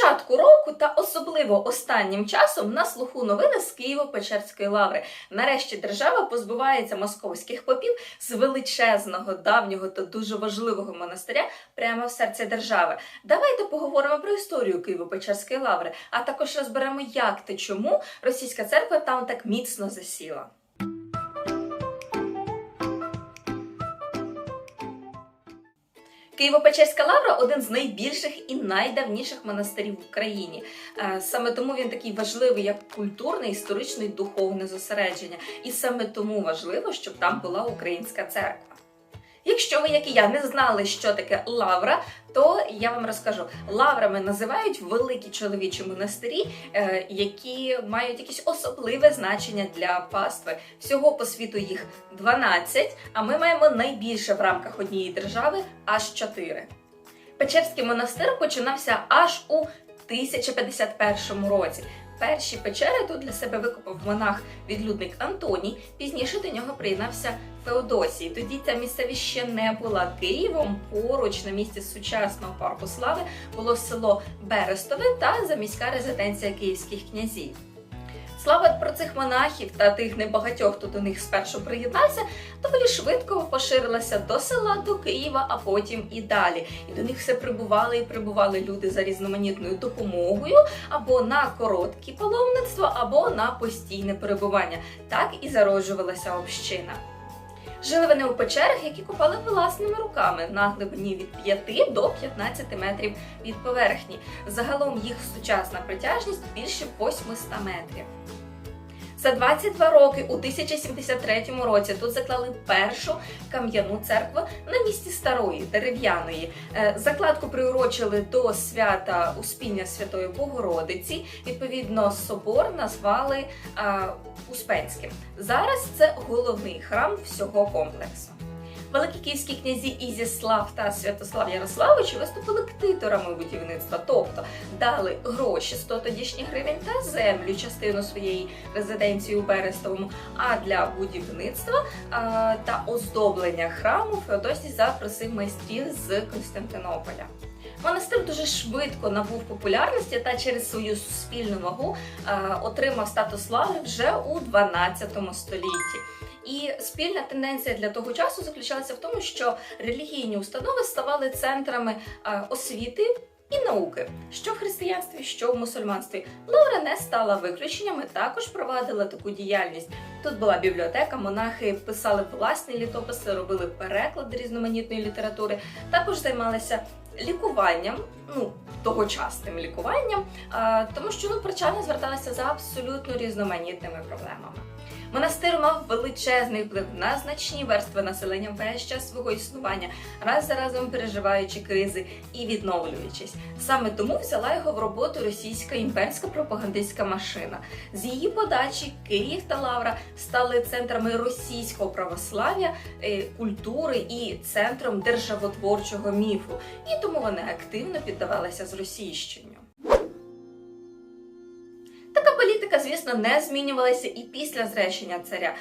початку року та особливо останнім часом на слуху новини з Києво-Печерської лаври. Нарешті держава позбувається московських попів з величезного, давнього та дуже важливого монастиря прямо в серці держави. Давайте поговоримо про історію Києво-Печерської лаври, а також розберемо, як та чому російська церква там так міцно засіла. Києво-Печерська лавра один з найбільших і найдавніших монастирів в Україні. Е, Саме тому він такий важливий як культурне, історичне і духовне зосередження. І саме тому важливо, щоб там була українська церква. Якщо ви, як і я, не знали, що таке лавра, то я вам розкажу. Лаврами називають великі чоловічі монастирі, е, які мають якесь особливе значення для пастви. Всього по світу їх 12, а ми маємо найбільше в рамках однієї держави аж 4. Печерський монастир починався аж у 1051 році. Перші печери тут для себе викопав монах-відлюдник Антоній. Пізніше до нього приєднався Феодосій. Тоді ця місцевість ще не була Києвом. Поруч на місці сучасного парку слави було село Берестове та заміська резиденція київських князів. Слава про цих монахів та тих небагатьох, хто до них спершу приєднався, доволі швидко поширилася до села, до Києва, а потім і далі. І до них все прибували і прибували люди за різноманітною допомогою або на короткі паломництва, або на постійне перебування. Так і зароджувалася община. Жили вони у печерах, які копали власними руками на глибині від 5 до 15 метрів від поверхні. Загалом їх сучасна притяжність більше 800 метрів. За 22 роки у 1073 році тут заклали першу кам'яну церкву на місці старої дерев'яної. Е, Закладку приурочили до свята Успіння Святої Богородиці. Відповідно, собор назвали е, Успенським. Зараз це головний храм всього комплексу. Великі київські князі Ізіслав та Святослав Ярославович виступили ктиторами будівництва, тобто дали гроші 100 тодішніх гривень та землю, частину своєї резиденції у Берестовому. А для будівництва а, та оздоблення храму Феодосій запросив майстрів з Константинополя. Монастир дуже швидко набув популярності та через свою суспільну вагу а, отримав статус слави вже у 12 столітті. І спільна тенденція для того часу заключалася в тому, що релігійні установи ставали центрами е, освіти і науки, що в християнстві, що в мусульманстві. Лавра не стала виключенням і також провадила таку діяльність. Тут була бібліотека, монахи писали власні літописи, робили переклади різноманітної літератури, також займалися лікуванням, ну тогочасним лікуванням, е, тому що ну причани зверталися за абсолютно різноманітними проблемами. Монастир мав величезний вплив на значні верстви населення весь час свого існування, раз за разом переживаючи кризи і відновлюючись. Саме тому взяла його в роботу російська імперська пропагандистська машина. З її подачі Київ та Лавра стали центрами російського православ'я, е, культури і центром державотворчого міфу. І тому вони активно піддавалися зросійщенню. Така звісно, не змінювалася і після зречення царя.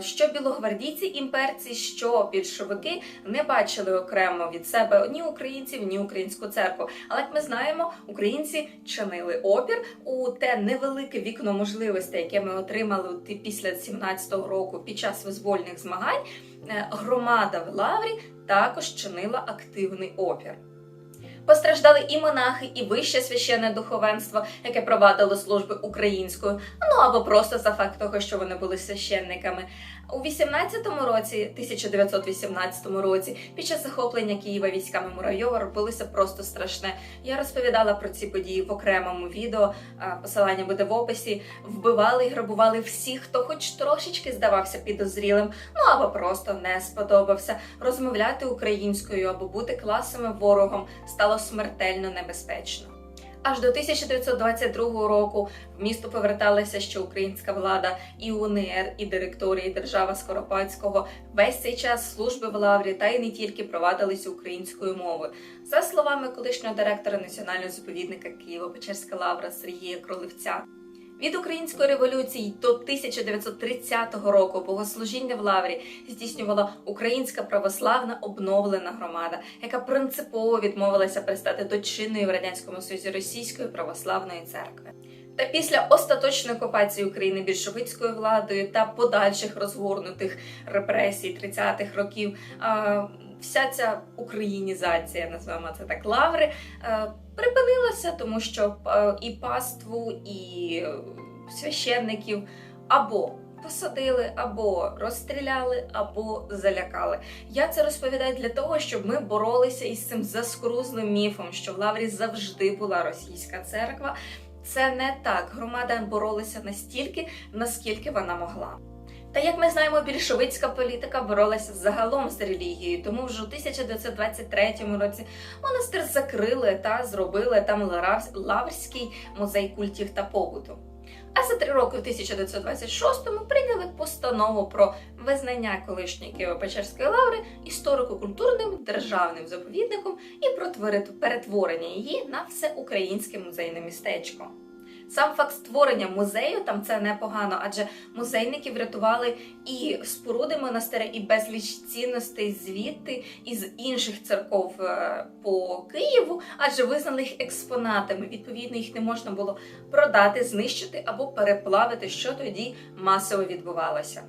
Що білогвардійці імперці, що більшовики не бачили окремо від себе ні українців, ні українську церкву. Але як ми знаємо, українці чинили опір у те невелике вікно можливостей, яке ми отримали після 17-го року під час визвольних змагань. е, Громада в Лаврі також чинила активний опір. Постраждали і монахи, і вище священне духовенство, яке провадило служби українською, ну або просто за факт того, що вони були священниками. У 18-му році, 1918 році, під час захоплення Києва військами Муравйова робилося просто страшне. Я розповідала про ці події в окремому відео. Посилання буде в описі. Вбивали і грабували всіх, хто хоч трошечки здавався підозрілим, ну або просто не сподобався. Розмовляти українською або бути класовим ворогом стало смертельно небезпечно. Аж до 1922 року в місто поверталася ще українська влада, і УНР, і директорії держава Скоропадського. Весь цей час служби в Лаврі та й не тільки провадилися українською мовою. За словами колишнього директора національного заповідника Києво-Печерська лавра Сергія Кроливця. Від української революції до 1930 року богослужіння в Лаврі здійснювала Українська православна обновлена громада, яка принципово відмовилася пристати до чинної в радянському Союзі Російської православної церкви. Та після остаточної окупації України більшовицькою владою та подальших розгорнутих репресій 30-х років, вся ця українізація, називаємо це так, лаври, е, припинилася, тому що е, і паству, і священників або посадили, або розстріляли, або залякали. Я це розповідаю для того, щоб ми боролися із цим заскрузлим міфом, що в Лаврі завжди була російська церква. Це не так. Громада боролася настільки, наскільки вона могла. Та як ми знаємо, більшовицька політика боролася загалом з релігією, тому вже у 1923 році монастир закрили та зробили там Лаврський музей культів та побуту. А за три роки в 1926-му прийняли постанову про визнання колишньої Києво-Печерської лаври історико-культурним державним заповідником і про перетворення її на всеукраїнське музейне містечко. Сам факт створення музею там це непогано, адже музейники врятували і споруди монастиря, і безліч цінностей звідти із інших церков е, по Києву, адже визнали їх експонатами. Відповідно, їх не можна було продати, знищити або переплавити, що тоді масово відбувалося.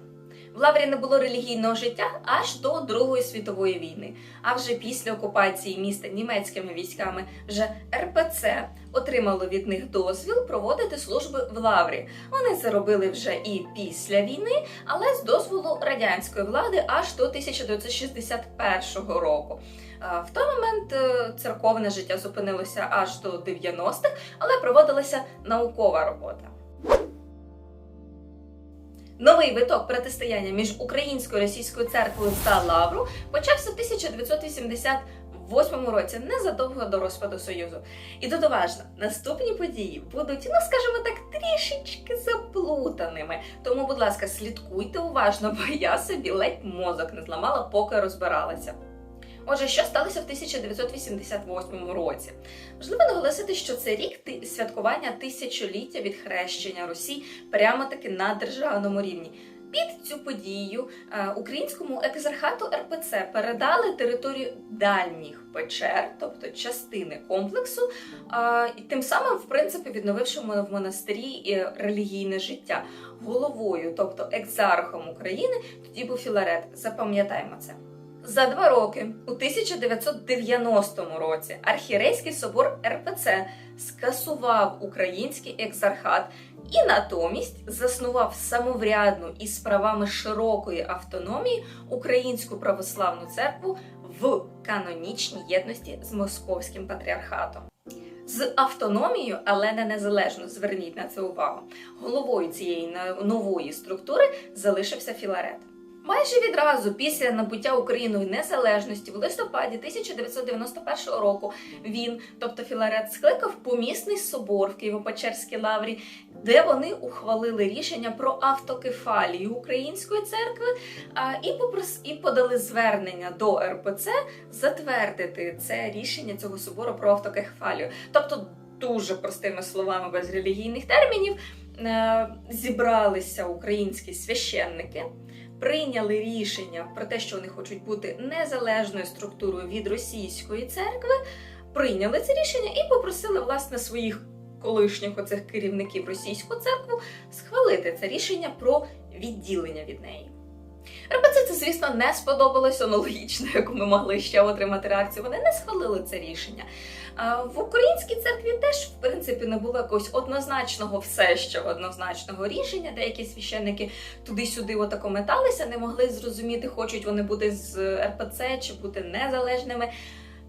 В Лаврі не було релігійного життя аж до Другої світової війни. А вже після окупації міста німецькими військами вже РПЦ отримало від них дозвіл проводити служби в Лаврі. Вони це робили вже і після війни, але з дозволу радянської влади аж до 1961 року. В той момент е, церковне життя зупинилося аж до 90-х, але проводилася наукова робота. Новий виток протистояння між українською і російською церквою та Лавру почався в 1988 році, незадовго до розпаду Союзу. І додоважно, наступні події будуть, ну скажімо так, трішечки заплутаними. Тому, будь ласка, слідкуйте уважно, бо я собі ледь мозок не зламала, поки розбиралася. Отже, що сталося в 1988 році? Важливо наголосити, що це рік святкування тисячоліття від хрещення Русі прямо таки на державному рівні. Під цю подію е, українському екзархату РПЦ передали територію дальніх печер, тобто частини комплексу, е, і тим самим, в принципі, відновивши в монастирі е, релігійне життя. Головою, тобто екзархом України, тоді був Філарет. Запам'ятаємо це. За два роки, у 1990 році, архірейський собор РПЦ скасував український екзархат і натомість заснував самоврядну із правами широкої автономії українську православну церкву в канонічній єдності з московським патріархатом. З автономією, але не незалежно, зверніть на це увагу. Головою цієї нової структури залишився Філарет. Майже відразу після набуття Україною незалежності в листопаді 1991 року він, тобто Філарет, скликав помісний собор в Києво-Печерській лаврі, де вони ухвалили рішення про автокефалію української церкви і попрос... і подали звернення до РПЦ затвердити це рішення цього собору про автокефалію. Тобто, дуже простими словами, без релігійних термінів, е, зібралися українські священники прийняли рішення про те, що вони хочуть бути незалежною структурою від російської церкви, прийняли це рішення і попросили власне своїх колишніх оцих керівників російську церкву схвалити це рішення про відділення від неї. РПЦ це, звісно, не сподобалось аналогічно, яку ми могли ще отримати реакцію. Вони не схвалили це рішення. В українській церкві теж, в принципі, не було якогось однозначного все ще однозначного рішення. Деякі священники туди-сюди отако металися, не могли зрозуміти, хочуть вони бути з РПЦ чи бути незалежними.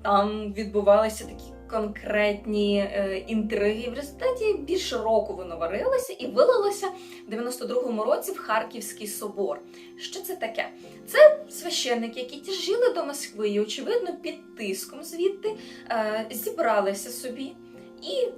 Там відбувалися такі конкретні е, інтриги. В результаті більше року воно варилося і вилилося в 92-му році в Харківський собор. Що це таке? Це священники, які тяжіли до Москви, і, очевидно, під тиском звідти е, зібралися собі і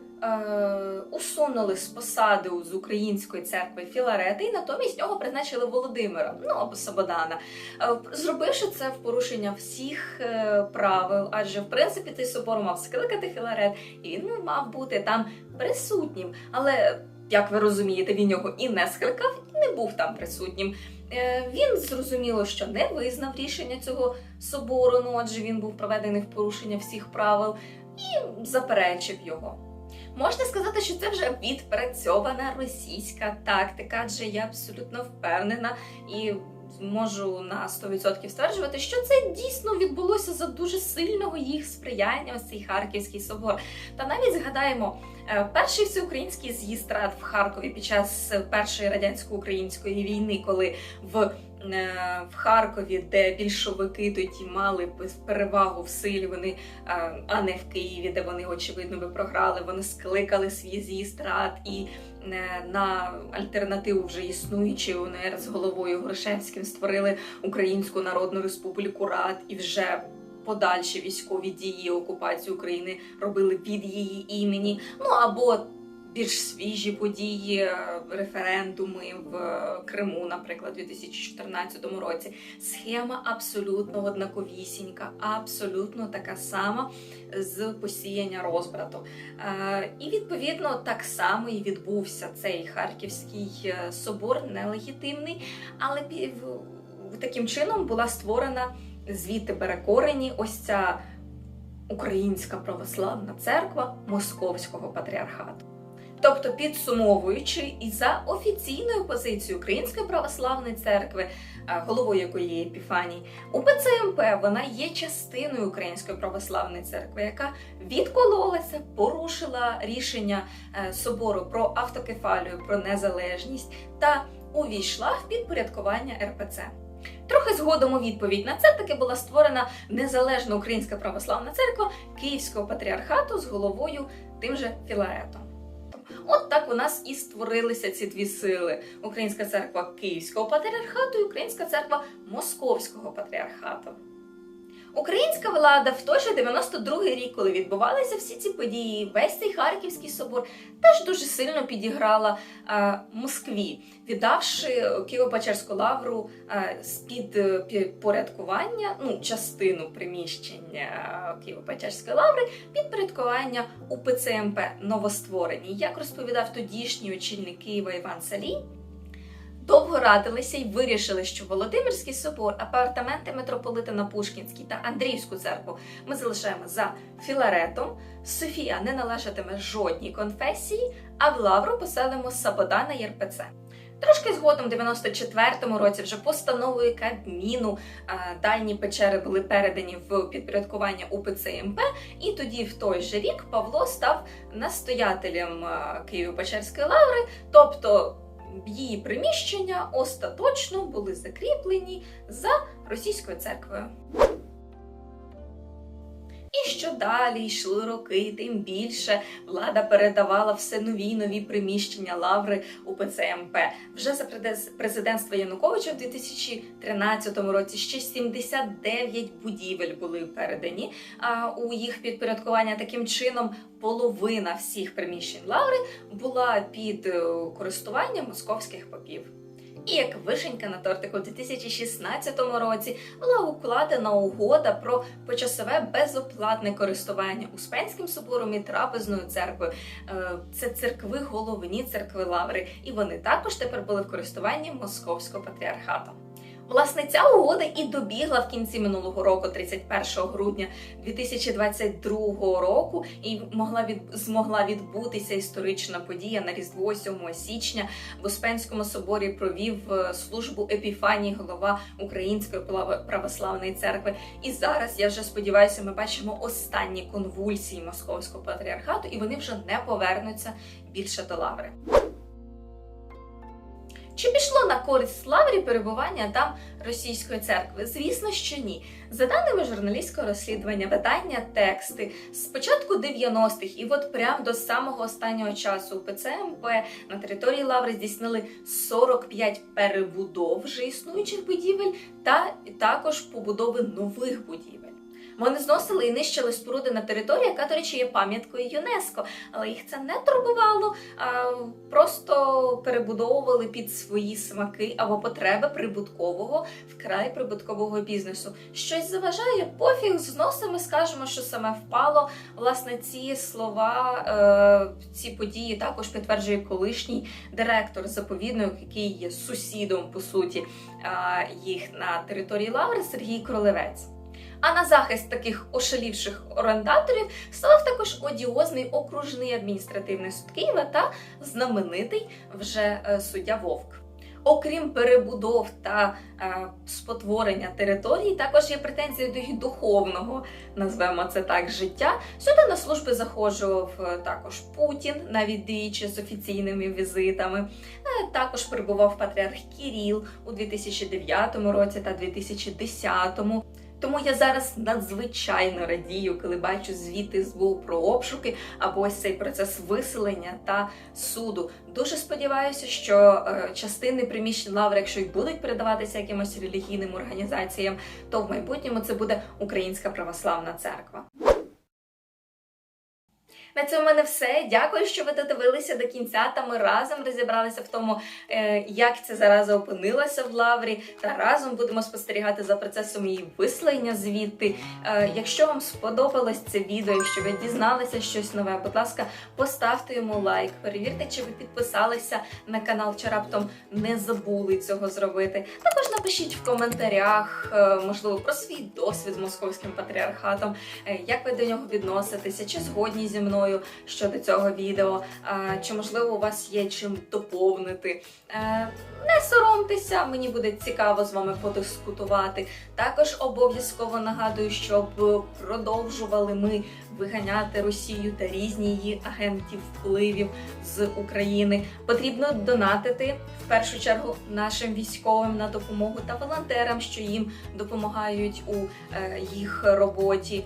усунули з посади з української церкви Філарета, і натомість нього призначили Володимира, ну або Сабодана, Е, зробивши це в порушення всіх е, правил, адже в принципі цей собор мав скликати Філарет, і він мав бути там присутнім. Але як ви розумієте, він його і не скликав, і не був там присутнім. Е, Він зрозуміло, що не визнав рішення цього собору, ну адже він був проведений в порушення всіх правил, і заперечив його. Можна сказати, що це вже відпрацьована російська тактика, адже я абсолютно впевнена і можу на 100% стверджувати, що це дійсно відбулося за дуже сильного їх сприяння. Ось цей Харківський собор. Та навіть згадаємо. е, Перший всеукраїнський з'їзд рад в Харкові під час першої радянсько-української війни, коли в, в Харкові, де більшовики тоді мали перевагу в силі, вони е, а не в Києві, де вони очевидно би програли. Вони скликали свій з'їзд рад і е, на альтернативу вже існуючої УНР з головою Грушевським створили Українську Народну Республіку Рад і вже. Подальші військові дії окупації України робили від її імені. Ну або більш свіжі події, е, референдуми в е, Криму, наприклад, у 2014 році. Схема абсолютно однаковісінька, абсолютно така сама з посіяння розбрату. Е, І відповідно так само і відбувся цей Харківський собор, нелегітимний, але таким чином була створена звідти бере корені ось ця Українська православна церква Московського патріархату. Тобто, підсумовуючи, і за офіційною позицією Української православної церкви, е, головою якої є Епіфаній, УПЦ МП вона є частиною Української православної церкви, яка відкололася, порушила рішення е, собору про автокефалію, про незалежність та увійшла в підпорядкування РПЦ. Трохи згодом у відповідь на це таки була створена незалежна Українська православна церква Київського патріархату з головою тим же Філаретом. От так у нас і створилися ці дві сили: Українська церква Київського патріархату і Українська церква Московського патріархату. Українська влада в той же 92-й рік, коли відбувалися всі ці події, весь цей Харківський собор теж дуже сильно підіграла е, Москві, віддавши Києво-Печерську лавру е, з-під е, підпорядкування, ну, частину приміщення Києво-Печерської лаври, підпорядкування УПЦ МП новостворені. Як розповідав тодішній очільник Києва Іван Салій, Довго радилися і вирішили, що Володимирський собор, апартаменти митрополита Пушкінській та Андріївську церкву ми залишаємо за Філаретом. Софія не належатиме жодній конфесії, а в Лавру поселимо Сабодана й РПЦ. Трошки згодом, в 94-му році, вже постановою Кабміну дальні печери були передані в підпорядкування УПЦ МП, і тоді, в той же рік, Павло став настоятелем а, Києво-Печерської лаври, тобто її приміщення остаточно були закріплені за російською церквою. І що далі йшли роки, тим більше влада передавала все нові нові приміщення лаври УПЦ МП. Вже за президентства Януковича в 2013 році ще 79 будівель були передані а, у їх підпорядкування. Таким чином, половина всіх приміщень лаври була під е, користуванням московських попів. І як вишенька на тортику у 2016 році була укладена угода про почасове безоплатне користування Успенським собором і трапезною церквою. Е, Це церкви головні церкви Лаври, і вони також тепер були в користуванні Московського патріархату. Власне, ця угода і добігла в кінці минулого року, 31 грудня 2022 року, і могла від змогла відбутися історична подія на Різдво 7 січня в Успенському соборі провів е, службу Епіфанії, голова Української православної церкви. І зараз я вже сподіваюся, ми бачимо останні конвульсії московського патріархату, і вони вже не повернуться більше до лаври. Чи пішло на користь Лаврі перебування там російської церкви? Звісно, що ні. За даними журналістського розслідування, видання тексти з початку 90-х і от прямо до самого останнього часу ПЦМП на території Лаври здійснили 45 перебудов вже існуючих будівель та також побудови нових будівель. Вони зносили і нищили споруди на території, яка, до речі, є пам'яткою ЮНЕСКо, але їх це не турбувало, а просто перебудовували під свої смаки або потреби прибуткового, вкрай прибуткового бізнесу. Щось заважає, пофіг, зносимо, скажемо, що саме впало. Власне, ці слова, е, ці події також підтверджує колишній директор заповідного, який є сусідом, по суті, їх на території Лаври Сергій Кролевець. А на захист таких ошалівших орендаторів став також одіозний окружний адміністративний суд Києва та знаменитий вже е, суддя Вовк. Окрім перебудов та е, спотворення території, також є претензії до їх духовного, назвемо це так, життя. Сюди на служби заходжував е, також Путін, навіть діючи з офіційними візитами. Е, Також перебував патріарх Кіріл у 2009 році та 2010. Тому я зараз надзвичайно радію, коли бачу звіти СБУ про обшуки або ось цей процес виселення та суду. Дуже сподіваюся, що е, частини приміщень лаври, якщо й будуть передаватися якимось релігійним організаціям, то в майбутньому це буде Українська православна церква. На цьому в мене все. Дякую, що ви додивилися до кінця. Та ми разом розібралися в тому, е, як ця зараза опинилася в лаврі, та разом будемо спостерігати за процесом її виселення звідти. Е, Якщо вам сподобалось це відео, якщо ви дізналися щось нове, будь ласка, поставте йому лайк, перевірте, чи ви підписалися на канал, чи раптом не забули цього зробити. Також напишіть в коментарях, е, можливо, про свій досвід з московським патріархатом, як ви до нього відноситеся, чи згодні зі мною щодо цього відео, чи можливо у вас є чим доповнити. Е, Не соромтеся, мені буде цікаво з вами подискутувати. Також обов'язково нагадую, щоб продовжували ми виганяти Росію та різні її агентів впливів з України. Потрібно донатити в першу чергу нашим військовим на допомогу та волонтерам, що їм допомагають у е, їх роботі.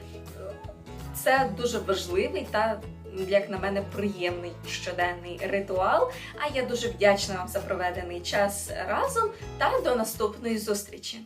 Це дуже важливий та, як на мене, приємний щоденний ритуал. А я дуже вдячна вам за проведений час разом та до наступної зустрічі.